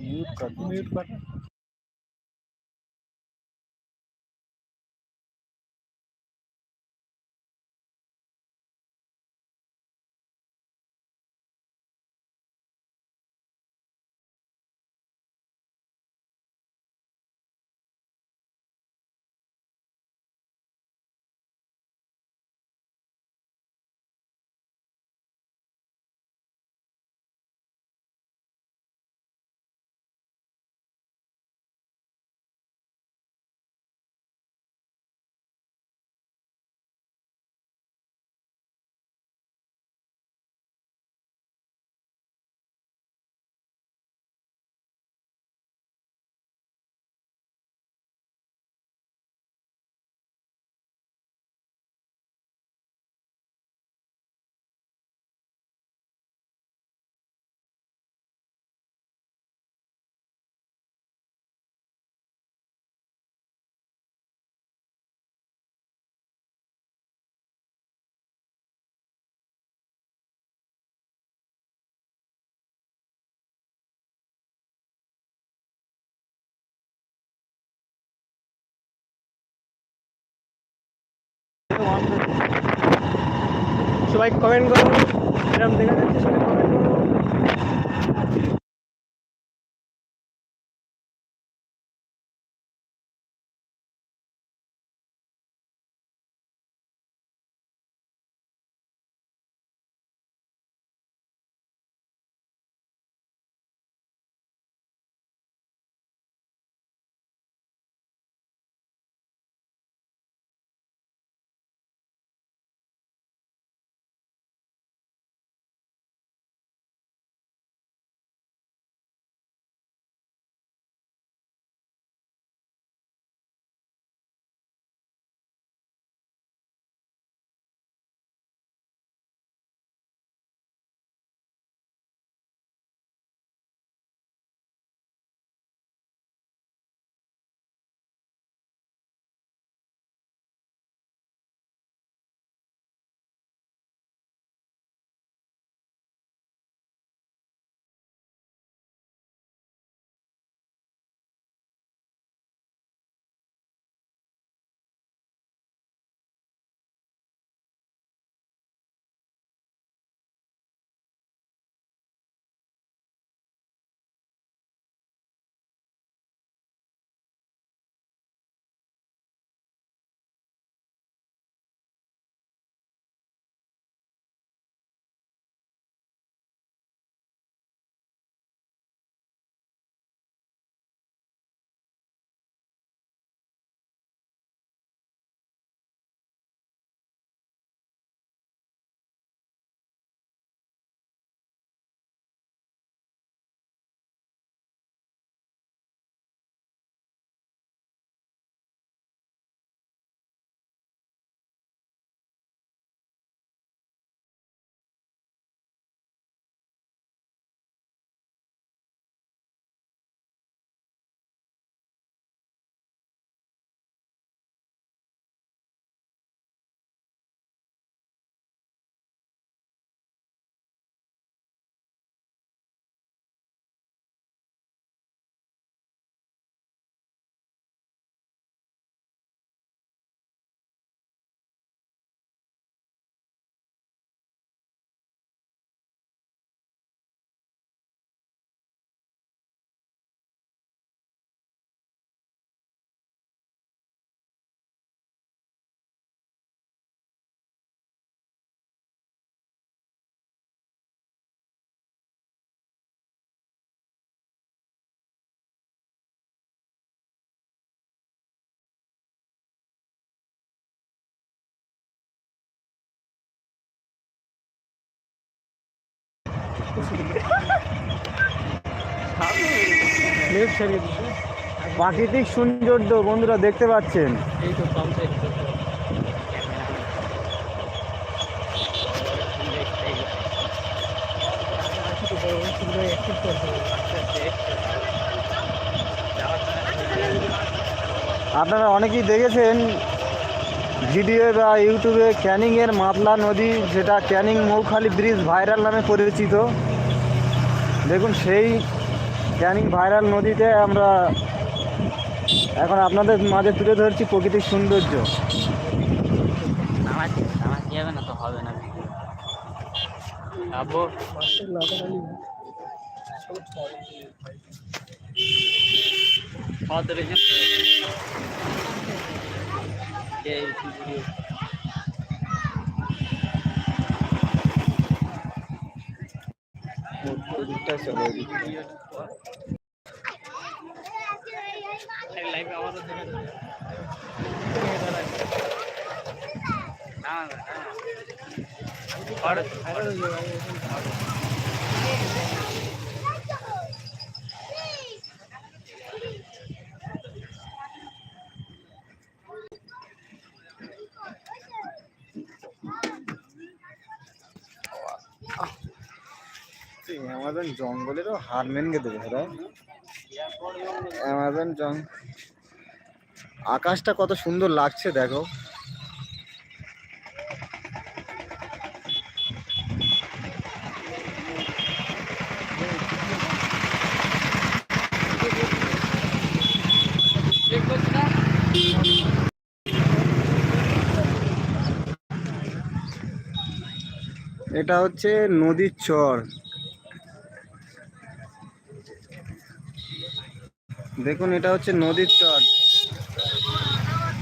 Mute कर mute कर সবাই কমেন্ট করুন এরকম দেখা যাচ্ছে সবাই কমেন্ট করো। প্রাকৃতিক সৌন্দর্য বন্ধুরা দেখতে পাচ্ছেন। আপনারা অনেকেই দেখেছেন ভিডিও বা ইউটিউবে ক্যানিংয়ের মাতলা নদী, যেটা ক্যানিং মৌখালি ব্রিজ ভাইরাল নামে পরিচিত। দেখুন সেই ক্যানিং ভাইরাল নদীতে আমরা এখন আপনাদের মাঝে তুলে ধরছি প্রকৃতির সৌন্দর্য না তো হবে না কত রেখে লাইভে আমারও দেখে না না অ্যামাজন জঙ্গলেরও মেনকে দেবে হ্যাঁ অ্যামাজন জং আকাশটা কত সুন্দর লাগছে, দেখো। এটা হচ্ছে নদীর চর। দেখুন, এটা হচ্ছে নদীর চর।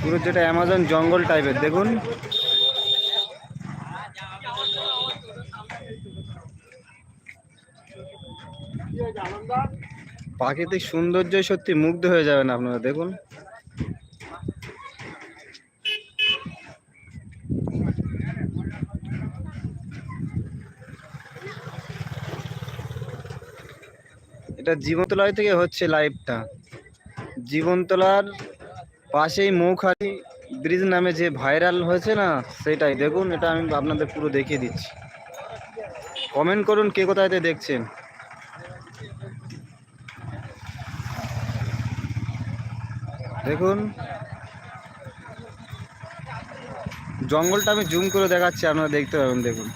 পুরো যেটা অ্যামাজন জঙ্গল টাইপের দেখুন। প্রাকৃতিক সৌন্দর্য সত্যি মুগ্ধ হয়ে যাবেন আপনারা, দেখুন। এটা জীবনতলায় থেকে হচ্ছে লাইভটা জীবনতলার পাশেই মৌখালি ব্রিজ নামে যে ভাইরাল হয়েছে না, সেটাই। দেখুন, এটা আমি আপনাদের পুরো দেখিয়ে দিচ্ছি। কমেন্ট করুন কে কোথায়তে দেখছেন। দেখুন। জঙ্গলটা আমি জুম করে দেখাচ্ছি, আপনারা দেখতে পাবেন, দেখুন।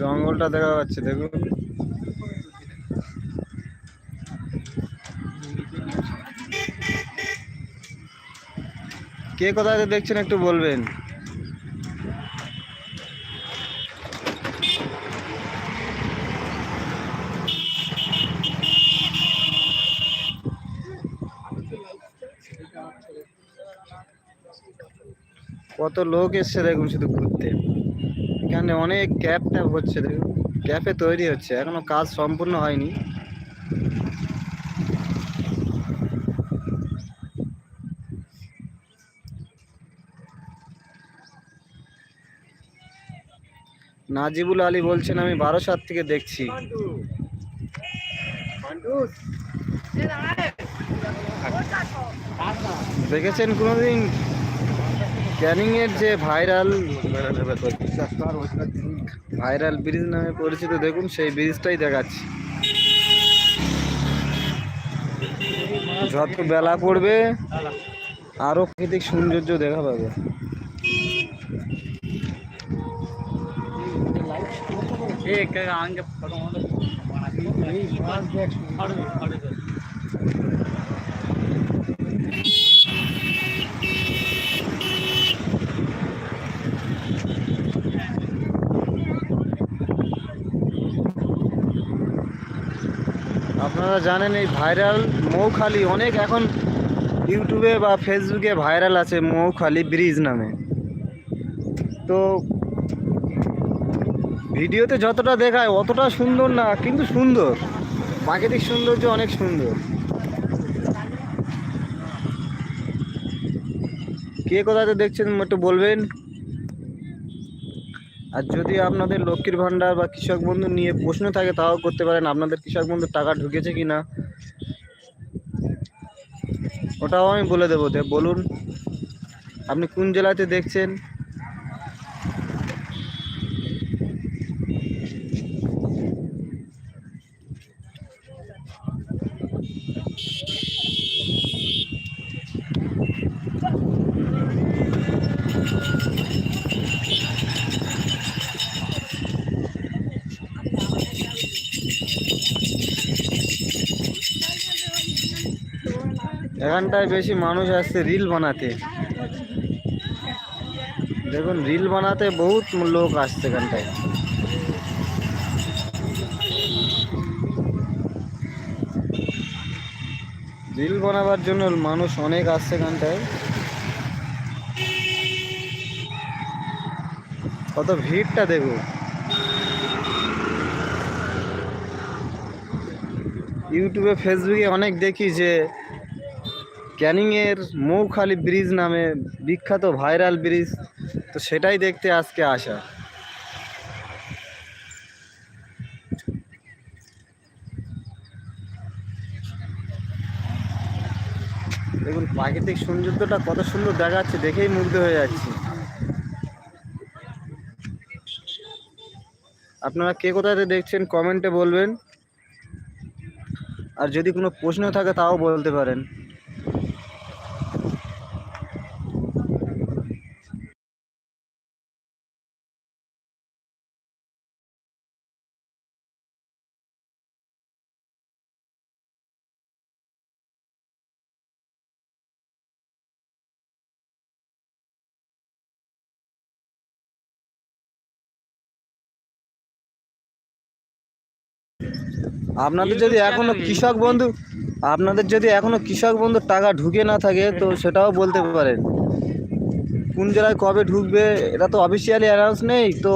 জঙ্গলটা দেখা যাচ্ছে, দেখুন। কে কোথায় দেখছেন একটু বলবেন? কত লোক এসছে দেখুন শুধু ঘুরতে। এখানে অনেক ক্যাব ট্যাব হচ্ছে দেখুন। ক্যাফে তৈরি হচ্ছে এখনও কাজ সম্পূর্ণ হয়নি। নাজিবুল আলী বলছেন আমি বারো সাত থেকে দেখছি। দেখেছেন কোনোদিন? ক্যানিং এর যে ভাইরাল ভাইরাল ব্রিজ নামে পরিচিত দেখুন সেই ব্রিজটাই দেখাচ্ছি যত বেলা পড়বে আরো প্রাকৃতিক সৌন্দর্য দেখা পাবে एक आगे फोटो আপনারা জানেন এই ভাইরাল মৌখালি অনেক এখন ইউটিউবে বা ফেসবুকে ভাইরাল আছে মৌখালি ব্রিজ নামে। তো ভিডিওতে যতটা দেখায় অতটা সুন্দর না, কিন্তু সুন্দর। প্রাকৃতিক সৌন্দর্য অনেক সুন্দর। কে কোথাতে দেখছেন একটু বলবেন? আর যদি আপনাদের লক্ষ্মীর ভাণ্ডার বা কৃষক বন্ধু নিয়ে প্রশ্ন থাকে, তাও করতে পারেন। আপনাদের কৃষক বন্ধুর টাকা ঢুকেছে কি না? ওটাও আমি বলে দেবো। বলুন, আপনি কোন জেলাতে দেখছেন? এখানটায় বেশি মানুষ আসছে রিল বানাতে। দেখুন, রিল বানাতে বহুত লোক আসছে এখানটায়। রিল বানাবার জন্য মানুষ অনেক আসছে এখানটায়। কত ভিড়টা দেখো ইউটিউবে, ফেসবুকে অনেক দেখি যে ক্যানিংয়ের মৌখালি ব্রিজ নামে বিখ্যাত ভাইরাল ব্রিজ, তো সেটাই দেখতে আজকে আসা। দেখুন, প্রাকৃতিক সৌন্দর্যটা কত সুন্দর দেখাচ্ছে, দেখেই মুগ্ধ হয়ে যাচ্ছি। আপনারা কে কোথাতে দেখছেন, কমেন্টে বলবেন। আর যদি কোনো প্রশ্ন থাকে, তাও বলতে পারেন। আপনাদের যদি এখনও কৃষক বন্ধু আপনাদের যদি এখনও কৃষক বন্ধুর টাকা ঢুকে না থাকে তো সেটাও বলতে পারেন। কোন জেলায় কবে ঢুকবে এটা তো অফিসিয়ালি অ্যানাউন্স নেই তো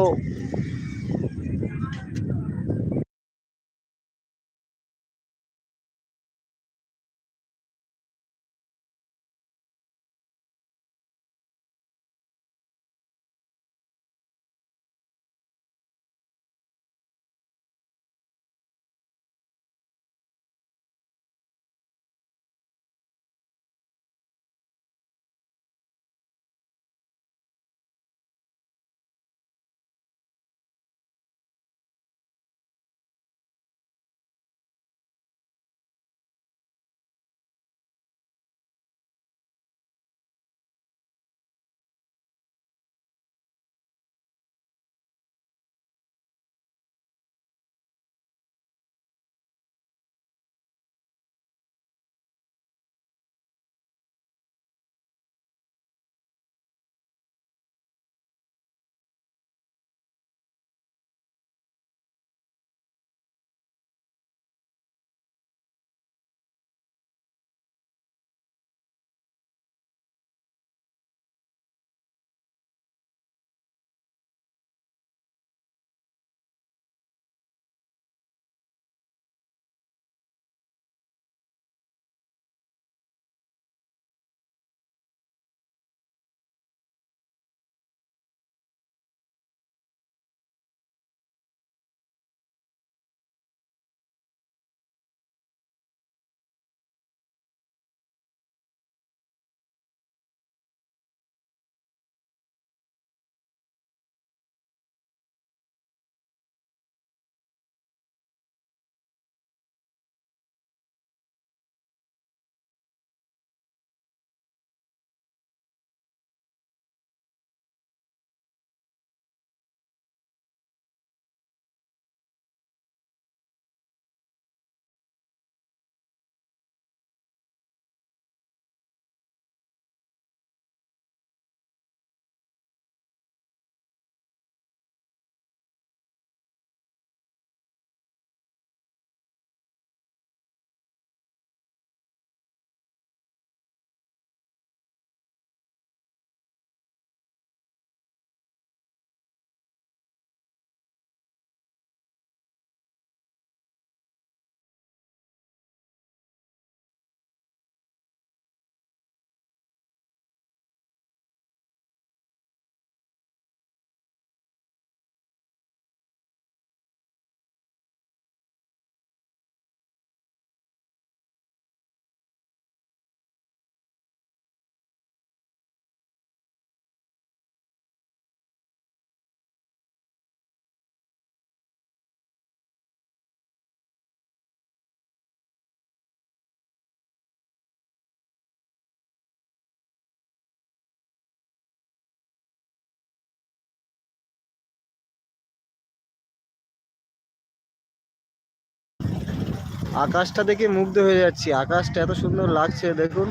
আকাশটা দেখে মুগ্ধ হয়ে যাচ্ছি। আকাশটা এত সুন্দর লাগছে, দেখুন।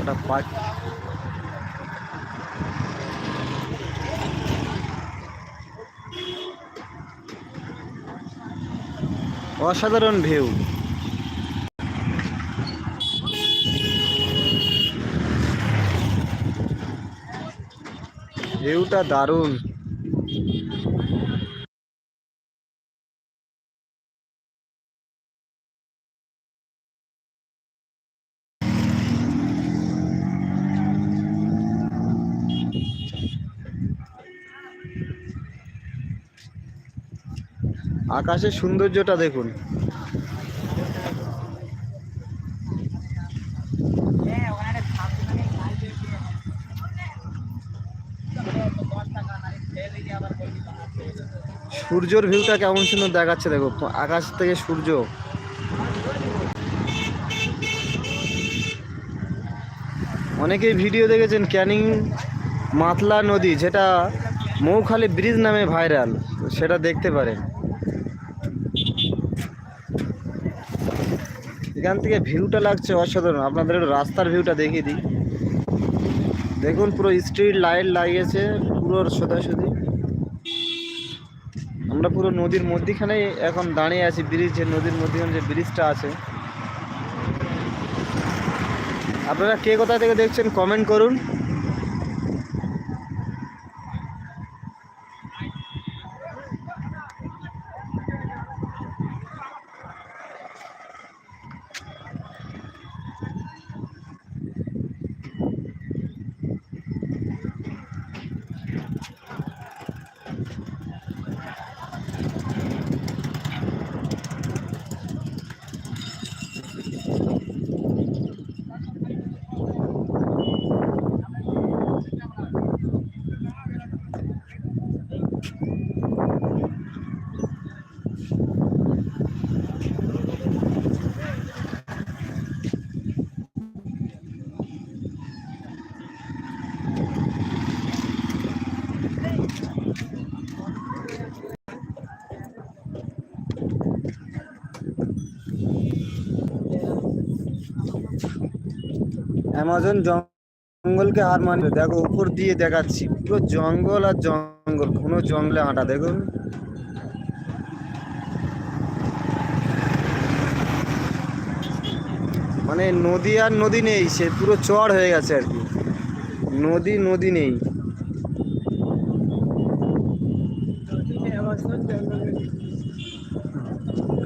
একটা পাখি। অসাধারণ ভিউ ভিউটা দারুণ। আকাশের সৌন্দর্যটা দেখুন। সূর্যর ভিউটা কেমন সুন্দর দেখাচ্ছে দেখো, আকাশ থেকে সূর্য। অনেকেই ভিডিও দেখেছেন ক্যানিং মাতলা নদী, যেটা মৌখালি ব্রিজ নামে ভাইরাল সেটা দেখতে পারেন। এখান থেকে ভিউটা লাগছে অসাধারণ। আপনাদের রাস্তার ভিউটা দেখিয়ে দিই। দেখুন, পুরো স্ট্রিট লাইট লাগিয়েছে, পুরো সোজাসুদি আমরা পুরো নদীর মধ্যিখানে এখন দাঁড়িয়ে আছি ব্রিজ যে নদীর মধ্যিখানে যে ব্রিজটা আছে। আপনারা কে কোথা থেকে দেখছেন কমেন্ট করুন। অ্যামাজন জঙ্গলকে হার মানিয়ে দেখো, উপর দিয়ে দেখাচ্ছি। পুরো জঙ্গল আর জঙ্গল, কোনো জঙ্গলে হাঁটা, দেখুন। মানে নদী আর নদী নেই, সে পুরো চড় হয়ে গেছে আর কি। নদী নদী নেই।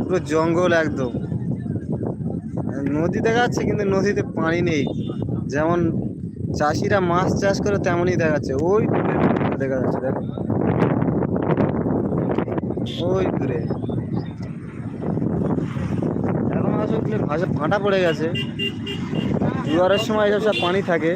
পুরো জঙ্গল একদম। নদী দেখাচ্ছে, কিন্তু নদীতে পানি নেই। যেমন চাষিরা মাছ চাষ করে তেমনই দেখাচ্ছে। ওই দেখা যাচ্ছে, দেখো। ওই দূরে। এখন আসলে ভাঁটা পড়ে গেছে। জোয়ারের সময় এসব সব পানি থাকে।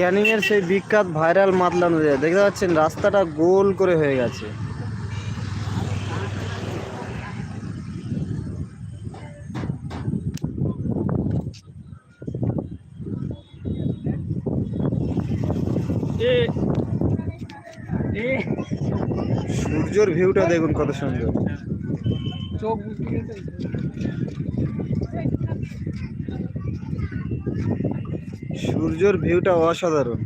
ক্যানিং এর সেই বিখ্যাত ভাইরাল মাতলা নদী। দেখতে পাচ্ছেন, রাস্তাটা গোল করে হয়ে গেছে। সূর্যর ভিউটা দেখুন কত সুন্দর। চোখ বুঝতে গেছে সূর্যর ভিউটা অসাধারণ।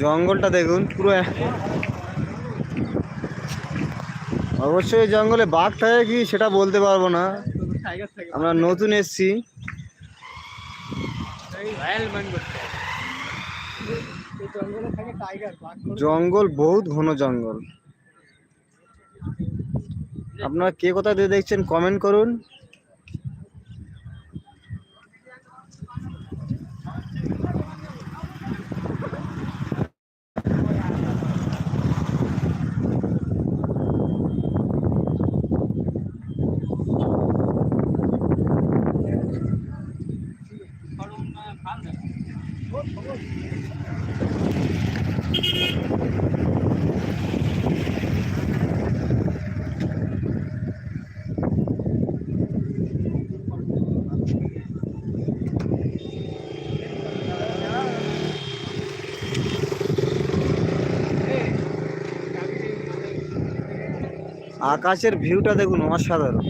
জঙ্গলটা দেখুন, পুরো অবশ্যই জঙ্গলে বাঘ থাকে কি সেটা বলতে পারব না। আমরা নতুন এসছি। জঙ্গল বহুত ঘন জঙ্গল। আপনারা কে কোথা দিয়ে দেখছেন কমেন্ট করুন। আকাশের ভিউটা দেখুন অসাধারণ।